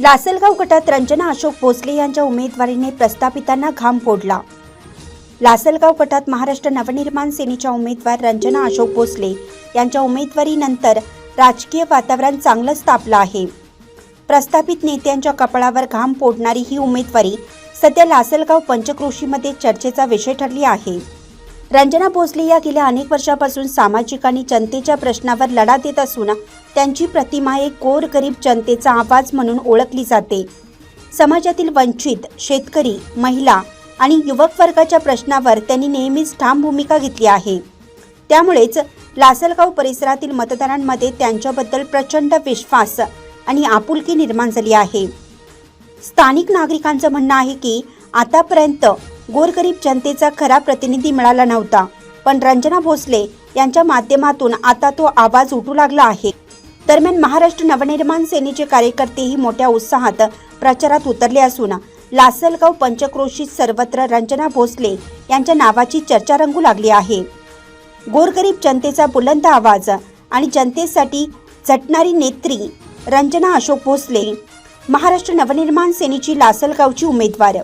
लासलगाव गटात रंजना अशोक भोसले यांच्या उमेदवारीने प्रस्थापितांना घाम फोडला. लासलगाव गटात महाराष्ट्र नवनिर्माण सेनेच्या उमेदवार रंजना अशोक भोसले यांच्या उमेदवारीनंतर राजकीय वातावरण चांगलंच तापलं आहे. प्रस्थापित नेत्यांच्या कपाळावर घाम फोडणारी ही उमेदवारी सध्या लासलगाव पंचक्रोशीमध्ये चर्चेचा विषय ठरली आहे. रंजना भोसले या गेल्या अनेक वर्षापासून सामाजिक आणि जनतेच्या प्रश्नावर लढा देत असून त्यांची प्रतिमा एक गोरगरीब जनतेचा आवाज म्हणून ओळखली जाते. समाजातील वंचित शेतकरी महिला आणि युवक वर्गाच्या प्रश्नावर त्यांनी नेहमीच ठाम भूमिका घेतली आहे. त्यामुळेच लासलगाव परिसरातील मतदारांमध्ये त्यांच्याबद्दल प्रचंड विश्वास आणि आपुलकी निर्माण झाली आहे. स्थानिक नागरिकांचं म्हणणं आहे की आतापर्यंत गोरगरीब जनतेचा खरा प्रतिनिधी मिळाला नव्हता. पण रंजना भोसले यांच्या माध्यमातून आता तो आवाज उठू लागला आहे. दरम्यान महाराष्ट्र नवनिर्माण सेनेचे कार्यकर्तेही मोठ्या उत्साहात प्रचारात उतरले असून लासलगाव पंचक्रोशीत सर्वत्र रंजना भोसले यांच्या नावाची चर्चा रंगू लागली आहे. गोरगरीब जनतेचा बुलंद आवाज आणि जनतेसाठी झटणारी नेत्री रंजना अशोक भोसले महाराष्ट्र नवनिर्माण सेनेची लासलगावची उमेदवार.